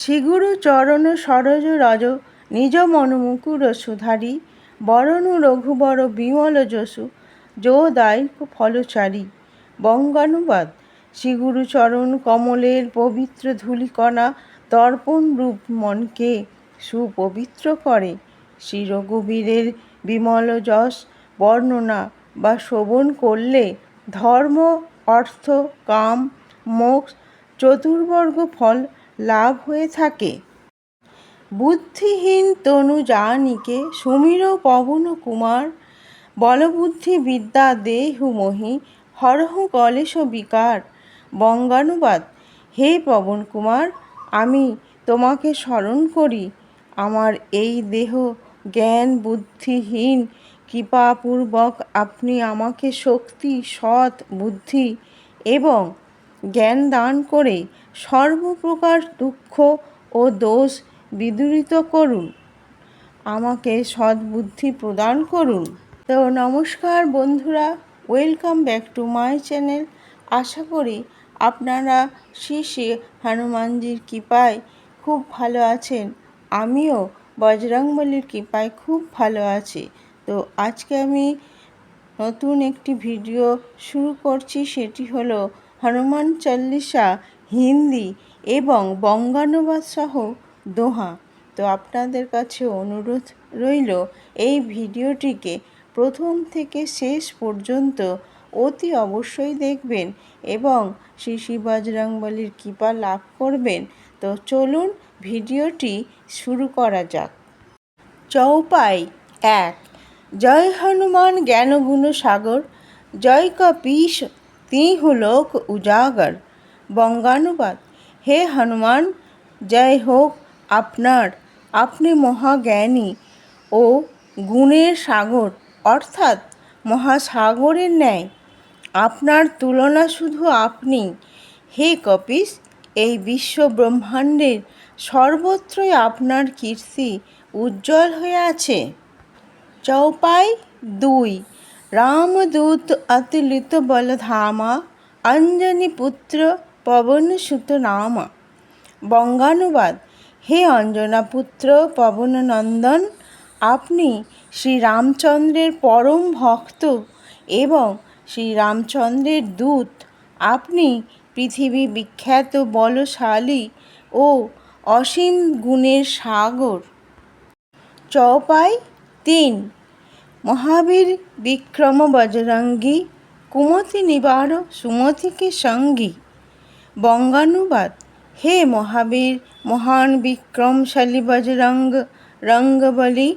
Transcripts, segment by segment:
শ্রীগুরু চরণ সরজ রজ, নিজ মন মুকুর সুধারি, বরণু রঘুবর বিমল যশু, যো দায়িক ফলচারী। বঙ্গানুবাদ, শ্রীগুরু চরণ কমলের পবিত্র ধূলিকণা দর্পণ রূপ মনকে সুপবিত্র করে। শ্রী রঘুবীরের বিমল যশ, বর্ণনা বা শোভন করলে ধর্ম, অর্থ, কাম, মোক্ষ, চতুর্বর্গ ফল লাভ হয়ে থাকে। বুদ্ধিহীন তনু জানিকে সুমির পবন কুমার, বলবুদ্ধি বিদ্যা দেহু মহি, হরহ কলেশ বিকার, বঙ্গানুবাদ, হে পবন কুমার, আমি তোমাকে স্মরণ করি, আমার এই দেহ জ্ঞান বুদ্ধিহীন, কৃপাপূর্বক আপনি আমাকে শক্তি, সৎ, বুদ্ধি এবং জ্ঞান দান করে সর্বপ্রকার দুঃখ ও দোষ বিদূরিত করুন। আমাকে সদ্বুদ্ধি প্রদান করুন। তো নমস্কার বন্ধুরা, welcome back to my channel. আশা করি আপনারা শ্রী শ্রী হনুমানজির কৃপায় খুব ভালো আছেন। আমিও বজরংবলির কৃপায় খুব ভালো আছি। তো আজকে আমি নতুন একটি ভিডিও শুরু করছি, সেটি হলো হনুমান চল্লিশা হিন্দি এবং বঙ্গানুবাদ সহ দোহা। তো আপনাদের কাছে অনুরোধ রইল, এই ভিডিওটিকে প্রথম থেকে শেষ পর্যন্ত অতি অবশ্যই দেখবেন এবং শ্রী শ্রী বজরংবলির কৃপা লাভ করবেন। তো চলুন ভিডিওটি শুরু করা যাক। চৌপাই এক। জয় হনুমান জ্ঞানগুণ সাগর, জয় কপীশ তিহ লোক উজাগর। বঙ্গানুবাদ। হে হনুমান, জয় হোক আপনার। আপনি মহাজ্ঞানী ও গুণের সাগর, অর্থাৎ মহাসাগরের ন্যায়। আপনার তুলনা শুধু আপনি। হে কপিস, এই বিশ্ব ব্রহ্মাণ্ডের সর্বত্রই আপনার কীর্তি উজ্জ্বল হয়ে আছে। চৌপাই দুই, রামদূত অতুলিত বলধামা, অঞ্জনী পুত্র পবনসুত নামা বঙ্গানুবাদ। হে অঞ্জনা পুত্র পবননন্দন, আপনি শ্রীরামচন্দ্রের পরম ভক্ত এবং শ্রীরামচন্দ্রের দূত। আপনি পৃথিবী বিখ্যাত বলশালী ও অসীম গুণের সাগর। চৌপাই তিন। মহাবীর বিক্রম বজরঙ্গী কুমতি নিবার সুমতিকে সঙ্গী। বঙ্গানুবাদ। হে মহাবীর, মহান বিক্রমশালী বজরঙ্গ, রঙ্গবলী,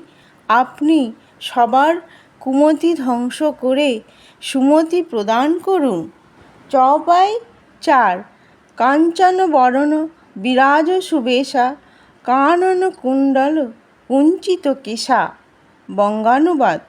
আপনি সবার কুমতি ধ্বংস করে সুমতি প্রদান করুন। চৌপাই চার, কাঞ্চন বরণ, বিরাজ সুবেশা, কানন কুণ্ডল, কুঞ্চিত কেশা। বঙ্গানুবাদ,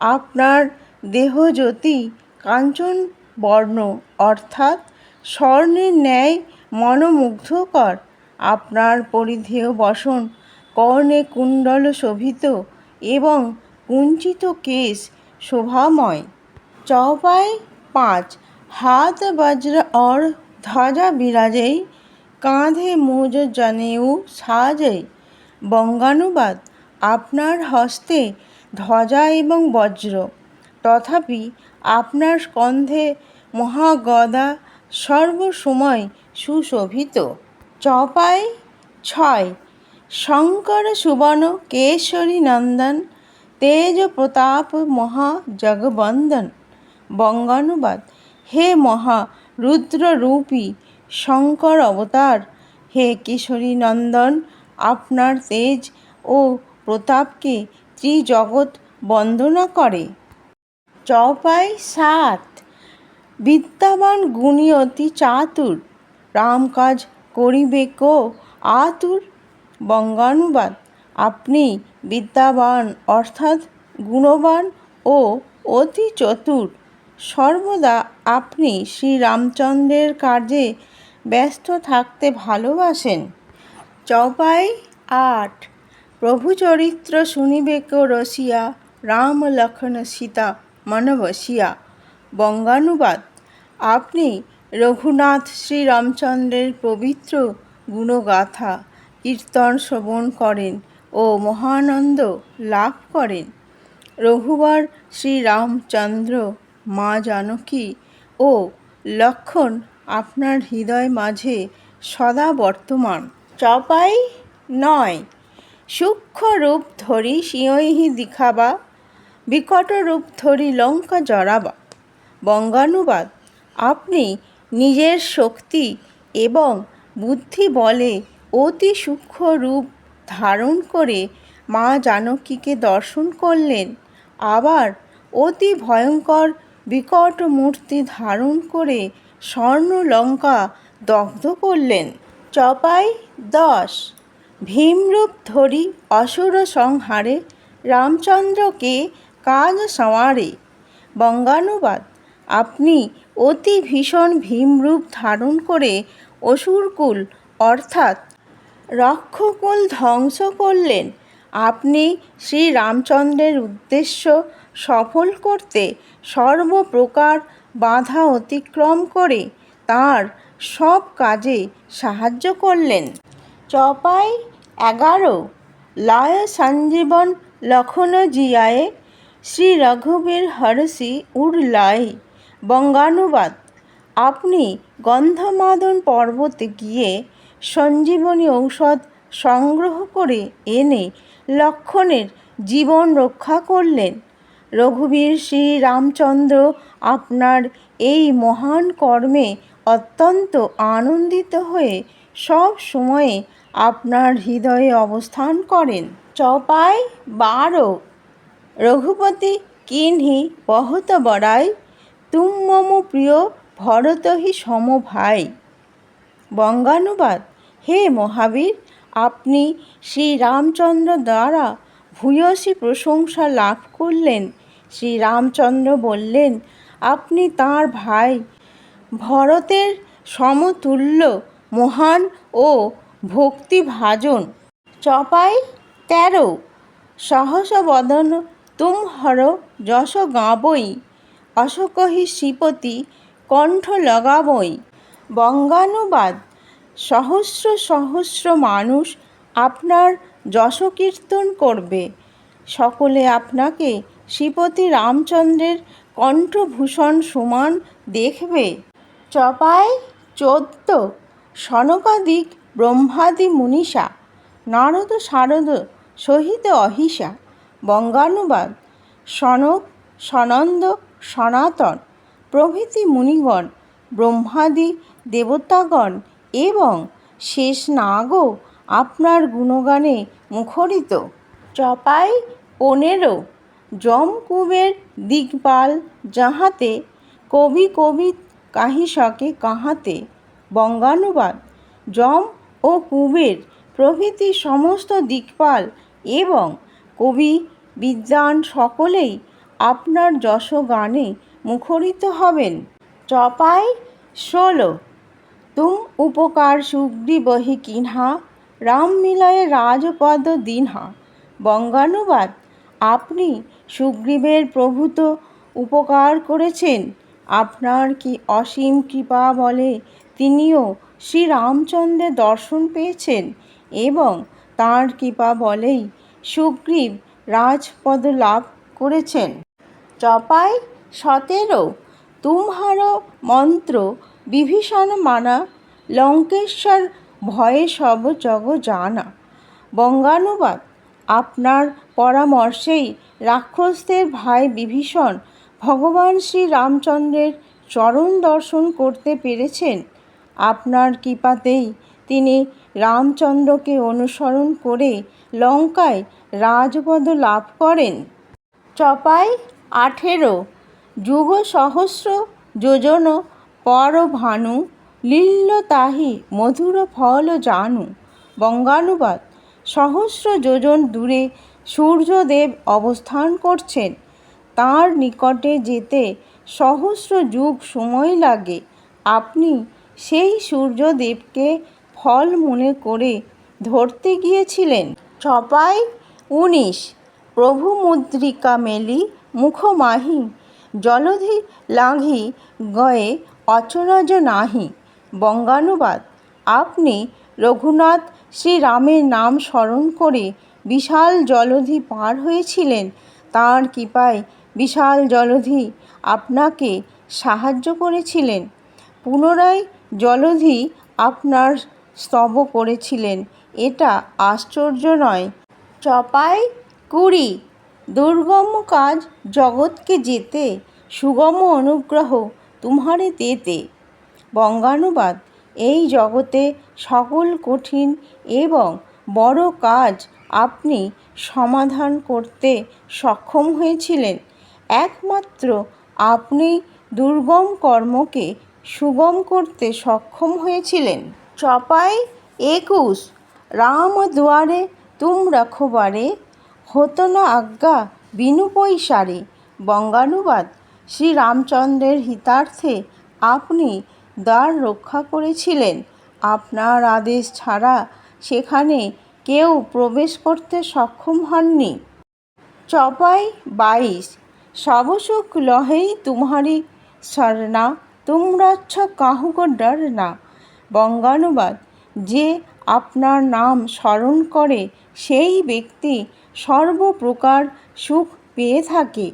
আপনার দেহজ্যোতি কাঞ্চন বর্ণ, অর্থাৎ স্বর্ণের ন্যায় মনোমুগ্ধকর। আপনার পরিধেয় বসন, কর্ণে কুণ্ডল শোভিত এবং কুঞ্চিত কেশ শোভাময়। চৌপাই পাঁচ, হাত বজ্র और ধ্বজা বিরাজেই, কাঁধে মুজ জনেউ সাজেই। বঙ্গানুবাদ, আপনার হস্তে ধ্বজা এবং বজ্র। তথাপি আপনার স্কন্ধে মহাগদা সর্বসময় সুশোভিত। চপাই ছয়, শঙ্কর সুবন কেশরী নন্দন, তেজ প্রতাপ মহা জগবন্দন বঙ্গানুবাদ, হে মহা রুদ্ররূপী শঙ্কর অবতার, হে কিশোরী নন্দন, আপনার তেজ ও প্রতাপকে ত্রিজগৎ বন্দনা করে। চৌপাই সাত বিদ্যাবান গুণী অতি চাতুর, রাম কাজ করিবে কো আতুর? বঙ্গানুবাদ, আপনি বিদ্যাবান, অর্থাৎ গুণবান ও অতি চতুর। সর্বদা আপনি শ্রীরামচন্দ্রের কার্যে ব্যস্ত থাকতে ভালোবাসেন। চৌপাই আট, প্রভু চরিত্র শুনিবে কো রসিয়া, রাম লক্ষণ সীতা মনবসিয়া। বঙ্গানুবাদ আপনি রঘুনাথ শ্রীরামচন্দ্রের পবিত্র গুণগাথা কীর্তন শ্রবণ করেন ও মহানন্দ লাভ করেন। রঘুবার শ্রীরামচন্দ্র মা জানকী ও লক্ষণ আপনার হৃদয় মাঝে সদা বর্তমান। চপাই নয়। সূক্ষ্ম রূপ ধরি সিংহি দিখাবা, বিকট রূপ ধরি লঙ্কা জড়াবা। বঙ্গানুবাদ আপনি নিজের শক্তি এবং বুদ্ধি বলে অতি সূক্ষ্ম রূপ ধারণ করে মা জানকীকে দর্শন করলেন। আবার অতি ভয়ঙ্কর বিকট মূর্তি ধারণ করে স্বর্ণ লঙ্কা দগ্ধ করলেন। চপাই দশ। ভীমরূপ ধরি অসুর সংহারে রামচন্দ্রকে কাজ সমারে বঙ্গানুবাদ। আপনি অতি ভীষণ ভীমরূপ ধারণ করে অসুরকুল অর্থাৎ রক্ষকুল ধ্বংস করলেন। আপনি শ্রীরামচন্দ্রের উদ্দেশ্য সফল করতে সর্বপ্রকার বাধা অতিক্রম করে তার সব কাজে সাহায্য করলেন। চপাই এগারো, লয় সঞ্জীবন লক্ষণ জিয়ায়ে শ্রী রঘুবীর হরসি উড়লাই বঙ্গানুবাদ। আপনি গন্ধমাদন পর্বতে গিয়ে সঞ্জীবনী ঔষধ সংগ্রহ করে এনে লক্ষণের জীবন রক্ষা করলেন। রঘুবীর শ্রী রামচন্দ্র আপনার এই মহান কর্মে অত্যন্ত আনন্দিত হয়ে সব সময়ে আপনার হৃদয়ে অবস্থান করেন। চপাই বারো। রঘুপতি কিন্হি বহুত বড়াই তুম মম প্রিয় ভরতহি সম ভাই বঙ্গানুবাদ, হে মহাবীর, আপনি শ্রীরামচন্দ্র দ্বারা ভূয়সী প্রশংসা লাভ করলেন। শ্রীরামচন্দ্র বললেন, আপনি তাঁর ভাই। ভরতের সমতুল্য, মহান ও ভক্তিভাজন। চপাই তেরো। সহস বদন তুম হর যশ গাবই অশোকহি শ্রীপতি কণ্ঠ লগাবই বঙ্গানুবাদ, সহস্র সহস্র মানুষ আপনার যশকীর্তন করবে। সকলে আপনাকে শ্রীপতি রামচন্দ্রের কণ্ঠভূষণ সমান দেখবে। চপায় চোদ্দ, সনকাদিক ব্রহ্মাদি মুনিষা, নারদ শারদ সহিত অহিষা, বঙ্গানুবাদ, সনক, সনন্দ সনাতন, প্রভৃতি মুনিগণ, ব্রহ্মাদি দেবতাগণ এবং শেষ নাগও আপনার গুণগানে মুখরিত। চপাই পনেরো, যমকুবের দিগপাল যাহাতে কবি কবি কাহি সকে কাহাতে, বঙ্গানুবাদ, যম ও কুবের প্রভৃতি সমস্ত দিকপাল এবং কবি বিদ্বান সকলেই আপনার যশ গানে মুখরিত হবেন। চপাই, ষোলো। তুম উপকার সুগ্রীবহি কিনহা, রাম মিলয়ে রাজপদ দিনহা। বঙ্গানুবাদ, আপনি সুগ্রীবের প্রভূত উপকার করেছেন। আপনার কি অসীম কৃপা বলে তিনিও শ্রীরামচন্দ্রের দর্শন পেয়েছেন এবং তাঁর কৃপা বলেই সুগ্রীব রাজপদ লাভ করেছেন। চপাই সতেরো, তুমহার, মন্ত্র, বিভীষণ মানা, লঙ্কেশ্বর ভয়ে সব জগ জানা। বঙ্গানুবাদ, আপনার পরামর্শেই রাক্ষসদের ভাই বিভীষণ ভগবান শ্রী রামচন্দ্রের চরণ দর্শন করতে পেরেছেন। আপনার কৃপাতেই তিনি রামচন্দ্রকে অনুসরণ করে লঙ্কায় রাজপদ লাভ করেন। চপাই আঠেরো যুগ সহস্র যোজন পর ভানু লীল্য তাহি মধুর ফল জানু বঙ্গানুবাদ সহস্র যোজন দূরে সূর্যদেব অবস্থান করছেন। তার নিকটে যেতে সহস্র যুগ সময় লাগে। আপনি সেই সূর্যদেবকে ফল মনে করে ধরতে গিয়েছিলেন। ছপাই উনিশ প্রভু মুদ্রিকা মেলি মুখ মাহি জলধি লাঘি, গয়ে অচরজ নাহি। বঙ্গানুবাদ, আপনি রঘুনাথ শ্রীরামের নাম স্মরণ করে বিশাল জলধি পার হয়েছিলেন, তাঁর কৃপায় বিশাল জলধি আপনাকে সাহায্য করেছিলেন। পুনরায় জলধি আপনার স্তব করেছিলেন, এটা আশ্চর্য নয়। চপাই কুড়ি দুর্গম কাজ জগৎকে যেতে, সুগম অনুগ্রহ তোমারে দেতে। বঙ্গানুবাদ, এই জগতে সকল কঠিন এবং বড় কাজ আপনি সমাধান করতে সক্ষম হয়েছিলেন। একমাত্র আপনি দুর্গম কর্মকে সুগম করতে সক্ষম হয়েছিলেন। চপাই একুশ, রাম দুয়ারে তুম রখবারে হতো না আজ্ঞা বিনু পৈশারে বঙ্গানুবাদ। শ্রীরামচন্দ্রের হিতার্থে আপনি দ্বার রক্ষা করেছিলেন। আপনার আদেশ ছাড়া সেখানে কেউ প্রবেশ করতে সক্ষম হননি। চপাই বাইশ, সবসুখ লহেই তুমারি সরনা, তোমরাচ্ছ কাহুক ডর না বঙ্গানুবাদ, যে আপনার নাম স্মরণ করে সেই ব্যক্তি সর্বপ্রকার সুখ পেয়ে থাকে।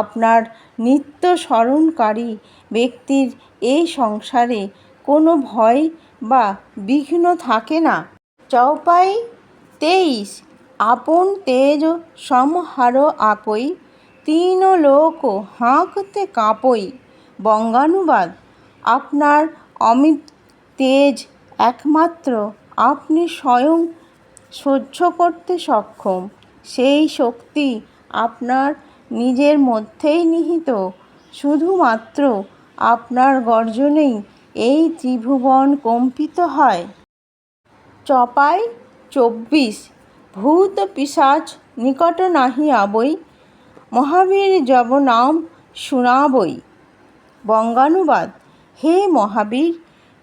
আপনার নিত্য স্মরণকারী ব্যক্তির এই সংসারে কোনো ভয় বা বিঘ্ন থাকে না। চৌপাই তেইশ, আপন তেজ সমহার আপই, তিন লোক হাঁকতে কাঁপই। বঙ্গানুবাদ, আপনার অমিত তেজ একমাত্র, আপনি স্বয়ং সহ্য করতে সক্ষম। সেই শক্তি আপনার নিজের মধ্যেই নিহিত। শুধুমাত্র আপনার গর্জনেই এই ত্রিভুবন কম্পিত হয়। চপাই চব্বিশ, ভূত পিশাচ নিকট নাহি আবই মহাবীর জব নাম শুনাবই বঙ্গানুবাদ, হে মহাবীর,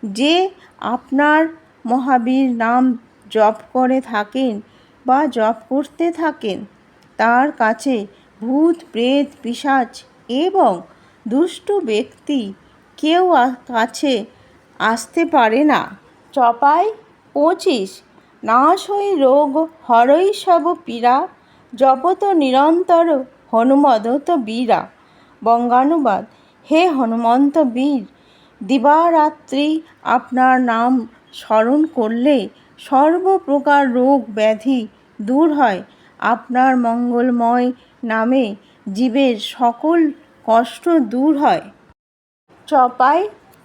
যে আপনার মহাবীর নাম জপ করে থাকেন বা জপ করতে থাকেন। তার কাছে ভূত, প্রেত, পিশাচ এবং দুষ্ট ব্যক্তি কেউ কাছে আসতে পারে না। চপাই পঁচিশ। নাশ হই রোগ, হরই সব পীড়া। জপত নিরন্তর হনুমদত বীরা। বঙ্গানুবাদ, হে হনুমন্ত বীর, দিবারাত্রি আপনার নাম স্মরণ করলে সর্বপ্রকার রোগ ব্যাধি দূর হয়। আপনার মঙ্গলময় নামে জীবের সকল কষ্ট দূর হয়। চপাই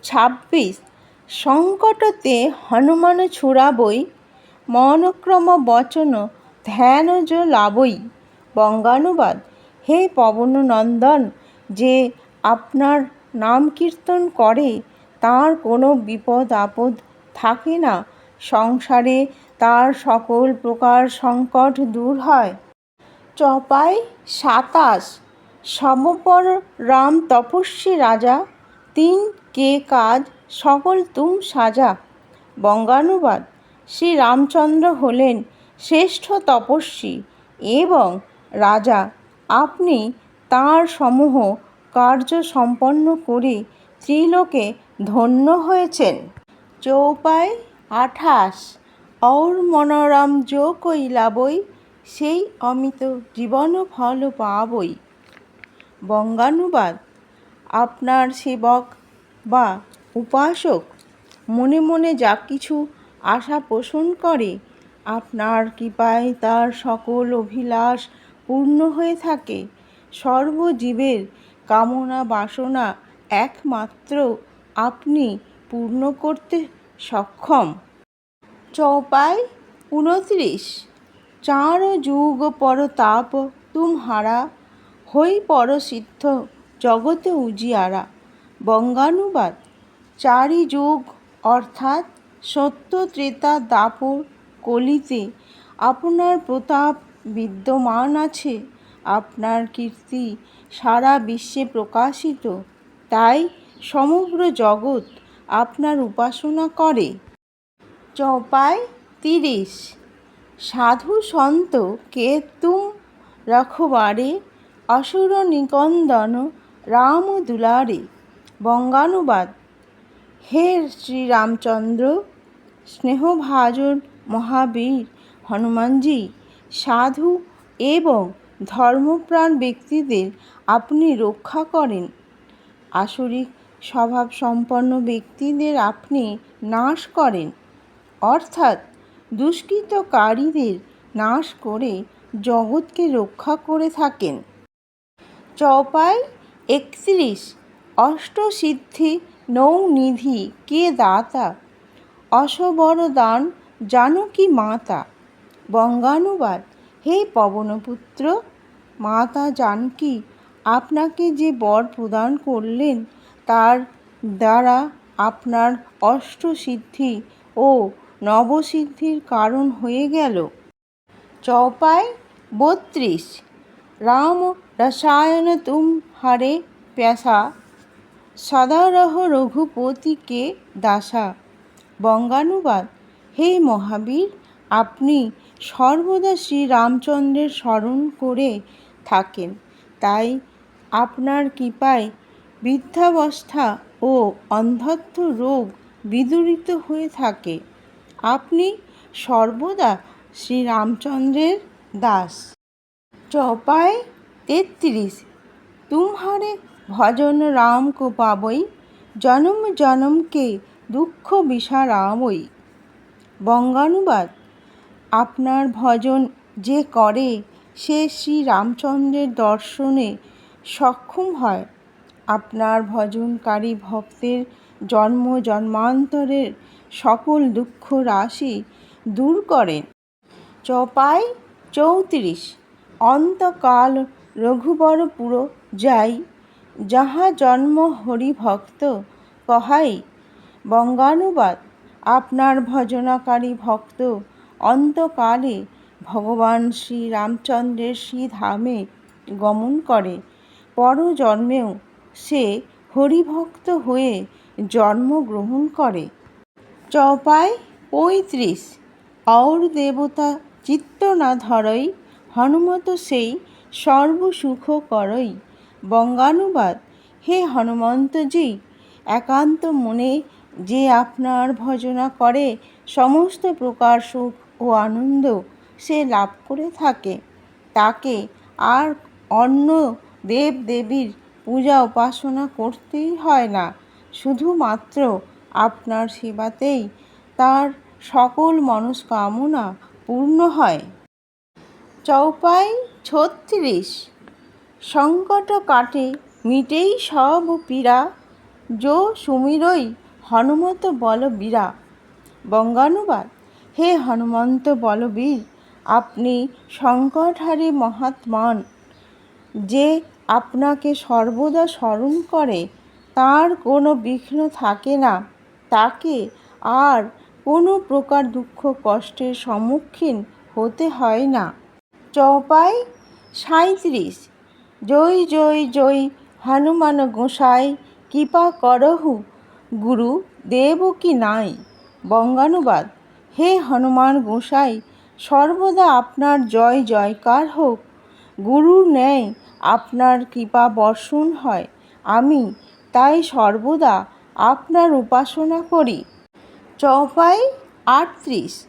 ছাব্বিশ, সংকটতে হনুমান ছুড়াবই, মনক্রম বচন ধ্যান য লাভই বঙ্গানুবাদ, হে পবন নন্দন যে আপনার নাম কীর্তন করে, তার কোনো বিপদ আপদ থাকে না। সংসারে তার সকল প্রকার সংকট দূর হয়। চপাই, সাতাশ, সমপর রাম তপস্বী রাজা, তিন কে কাজ, সকল তুম সাজা। বঙ্গানুবাদ, শ্রী রামচন্দ্র হলেন শ্রেষ্ঠ তপস্বী এবং রাজা। আপনি তাঁর সমূহ কার্য সম্পন্ন করে ত্রিলোকে ধন্য হয়েছেন। চৌপাই, আঠাশ অর মনোরম যো কৈলাবই সেই অমিত জীবন ফল পাবই বঙ্গানুবাদ, আপনার সেবক বা উপাসক মনে মনে যা কিছু আশা পোষণ করে, আপনার কৃপায় তার সকল অভিলাষ পূর্ণ হয়ে থাকে। সর্বজীবের কামনা বাসনা একমাত্র আপনি পূর্ণ করতে সক্ষম। চৌপাই উনত্রিশ চার যুগ পর তাপ তুমহারা হই পরসিদ্ধ জগতে উজিয়ারা। বঙ্গানুবাদ, চারি যুগ অর্থাৎ সত্য ত্রেতা দাপর কলিতে আপনার প্রতাপ বিদ্যমান আছে, আপনার কীর্তি সারা বিশ্বে প্রকাশিত। তাই সমগ্র জগৎ আপনার উপাসনা করে। চৌপাই তিরিশ। সাধু সন্ত কে তুম রখবারে, অসুর নিকন্দন রাম দুলারে। বঙ্গানুবাদ, হে শ্রীরামচন্দ্র, স্নেহভাজন মহাবীর হনুমানজি, সাধু এবং ধর্মপ্রাণ ব্যক্তিদের আপনি রক্ষা করেন। আসরিক স্বভাব সম্পন্ন ব্যক্তিদের আপনি নাশ করেন। অর্থাৎ দুষ্কৃতকারীদের নাশ করে জগৎকে রক্ষা করে থাকেন। চৌপাই একত্রিশ, অষ্টসিদ্ধি নৌনিধি, কে দাতা? অসবর দান জানকী মাতা? বঙ্গানুবাদ, হে পবনপুত্র, মাতা জানকী আপনাকে যে বর প্রদান করলেন, তার দ্বারা আপনার অষ্টসিদ্ধি ও নবসিদ্ধির কারণ হয়ে গেল। চৌপাই বত্রিশ। রাম রসায়ন তুম হরে প্যাসা। সদারহ রঘুপতিকে দাসা। বঙ্গানুবাদ, হে মহাবীর, আপনি সর্বদা শ্রী রামচন্দ্রের স্মরণ করে থাকেন। তাই আপনার কৃপায় বৃদ্ধাবস্থা ও অন্ধত্ব রোগ বিদূরিত হয়ে থাকে। আপনি সর্বদা শ্রীরামচন্দ্রের দাস। চপায় তেত্রিশ। তুমহারে ভজন রাম কো পাবই জনম জনমকে দুঃখ বিষারামই বঙ্গানুবাদ, আপনার ভজন যে করে, সে শ্রী রামচন্দ্রের দর্শনে সক্ষম হয়। আপনার ভজনকারী ভক্তের জন্ম জন্মান্তরের সকল দুঃখ রাশি দূর করেন চপাই চৌত্রিশ, অন্তকাল রঘুবরপুর যাই। যাহা জন্ম হরিভক্ত কহাই। বঙ্গানুবাদ, আপনার ভজনাকারী ভক্ত অন্তকালে ভগবান শ্রী রামচন্দ্রের শ্রীধামে গমন করে। পরজন্মেও সে হরিভক্ত হয়ে জন্মগ্রহণ করে। চপায় পঁয়ত্রিশ। অর দেবতা চিত্ত না ধরই হনুমত সেই সর্বসুখ করই বঙ্গানুবাদ, হে হনুমন্তজি একান্ত মনে যে আপনার ভজনা করে, সমস্ত প্রকার সুখ ও আনন্দ সে লাভ করে থাকে। তাকে আর অন্য দেব দেবীর পূজা উপাসনা করতেই হয় না। শুধুমাত্র আপনার সেবাতেই তার সকল মনস্কামনা পূর্ণ হয়। চৌপাই ছত্রিশ। সংকট কাটে, মিটেই সব পীড়া। যো সুমিরই হনুমত বলবীরা। বঙ্গানুবাদ, হে হনুমন্ত বলবীর, আপনি সংকটহারী মহাত্মান। যে আপনাকে সর্বদা স্মরণ করে, তার কোনো বিঘ্ন থাকে না। তাকে আর কোনো প্রকার দুঃখ কষ্টের সম্মুখীন হতে হয় না। চৌপাই সাঁইত্রিশ। জয় জয় জয়, হনুমান গোসাই, কৃপা করহু, গুরু, দেব কি নাই? বঙ্গানুবাদ। হে হনুমান গোসাই, সর্বদা আপনার জয়, জয়কার হোক। গুরুর ন্যায় আপনার কৃপা বর্ষণ হয়। আমি তাই সর্বদা আপনার উপাসনা করি। চৌপাই আটত্রিশ।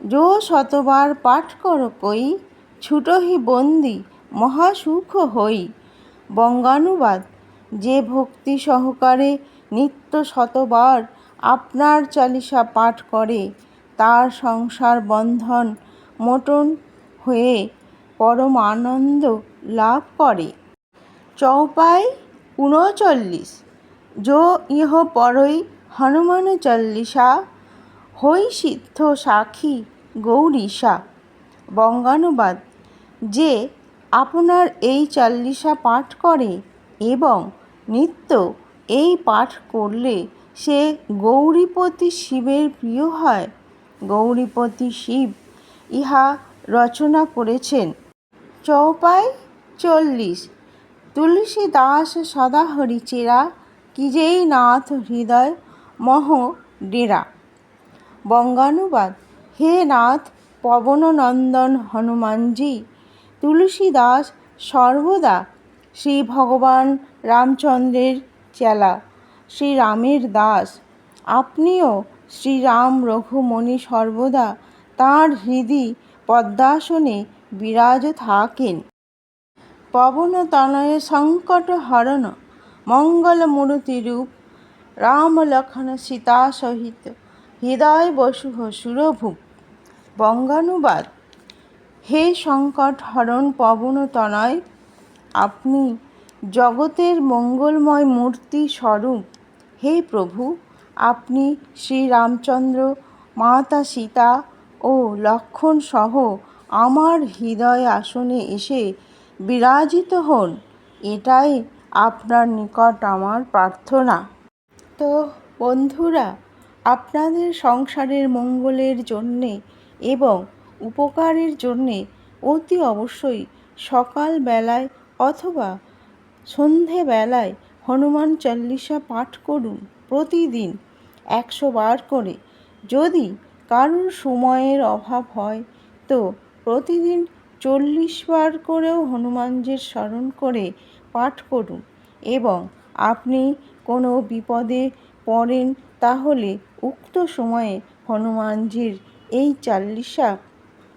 যো শতবার পাঠ কর কই ছুটহি বন্দি মহাসুখ হই। বঙ্গানুবাদ, যে ভক্তি সহকারে নিত্য শতবার আপনার চালিসা পাঠ করে, তার সংসার বন্ধন মোটন হয়ে পরম আনন্দ লাভ করে। চৌপাই উনচল্লিশ যো ইহ পরই হনুমান চল্লিশা হই সিদ্ধ সাক্ষী গৌরীশা। বঙ্গানুবাদ, যে আপনার এই চাল্লিশা পাঠ করে এবং নিত্য এই পাঠ করলে সে গৌরীপতি শিবের প্রিয় হয়। গৌরীপতি শিব ইহা রচনা করেছেন। চৌপাই চল্লিশ তুলসী দাস সদাহরি চেরা কি যেই নাথ হৃদয় মহ ডেরা? বঙ্গানুবাদ, হে নাথ পবননন্দন হনুমানজি, তুলসীদাস সর্বদা শ্রী ভগবান রামচন্দ্রের চেলা শ্রীরামের দাস। আপনিও শ্রীরাম রঘুমণি সর্বদা তাঁর হৃদি পদ্মাসনে বিরাজ থাকেন। পবনতনয় সংকট হরণ মঙ্গলমূর্তি রূপ রাম লক্ষণ সীতা সহিত হৃদয় বসুহ সুরভূপ বঙ্গানুবাদ, হে সংকট হরণ পবনতনয় আপনি জগতের মঙ্গলময় মূর্তি স্বরূপ। হে প্রভু, আপনি শ্রীরামচন্দ্র, মাতা সীতা ও লক্ষণ সহ আমার হৃদয় আসনে এসে বিরাজিত হন। এটাই আপনার নিকট আমার প্রার্থনা। তো বন্ধুরা, আপনাদের সংসারের মঙ্গলের জন্যে এবং উপকারের জন্যে অতি অবশ্যই সকালবেলায় অথবা সন্ধেবেলায় হনুমান চল্লিশা পাঠ করুন প্রতিদিন একশো বার করে। যদি কারুর সময়ের অভাব হয়, তো প্রতিদিন চল্লিশ বার করেও হনুমানজির স্মরণ করে পাঠ করুন এবং আপনি কোনো বিপদে পড়েন তাহলে উক্ত সময়ে হনুমানজির এই চাল্লিশা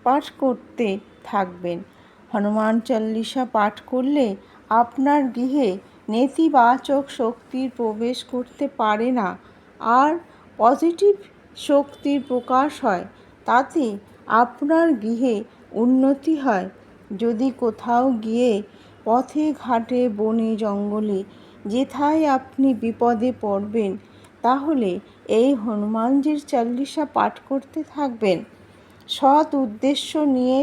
পাঠ করতে থাকবেন। হনুমান চল্লিশা পাঠ করলে আপনার গৃহে নেতিবাচক শক্তির প্রবেশ করতে পারে না। আর পজিটিভ শক্তির প্রকাশ হয়, তাতে আপনার গৃহে উন্নতি হয়। যদি কোথাও গিয়ে পথে, ঘাটে, বনে, জঙ্গলে যেথায় আপনি বিপদে পড়বেন, তাহলে এই হনুমানজির চল্লিশা পাঠ করতে থাকবেন। সৎ উদ্দেশ্য নিয়ে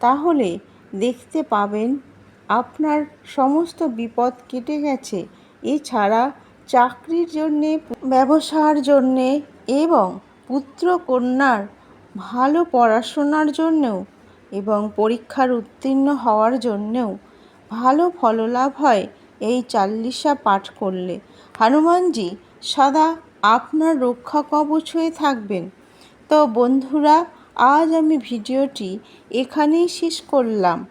তাহলে দেখতে পাবেন আপনার সমস্ত বিপদ কেটে গেছে। এছাড়া চাকরির জন্যে, ব্যবসার জন্যে এবং পুত্র কন্যার ভালো পড়াশোনার জন্যেও এবং পরীক্ষার উত্তীর্ণ হওয়ার জন্যেও ভালো ফললাভ হয় এই চাল্লিশা পাঠ করলে। হনুমানজি, সদা আপনার রক্ষা কবচ হয়ে থাকবেন। তো বন্ধুরা, আজ আমি ভিডিওটি এখানেই শেষ করলাম।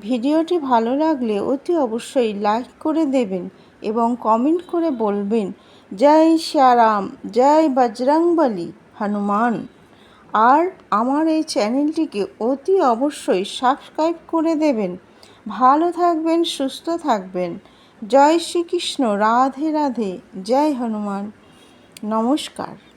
ভিডিওটি ভালো লাগলে অতি অবশ্যই লাইক করে দেবেন এবং কমেন্ট করে বলবেন, জয় শ্যারাম, জয় বজরংবলী, হনুমান। আর আমার এই চ্যানেলটিকে অতি অবশ্যই সাবস্ক্রাইব করে দেবেন। ভালো থাকবেন সুস্থ থাকবেন। জয় শ্রীকৃষ্ণ রাধে রাধে। জয় হনুমান। নমস্কার।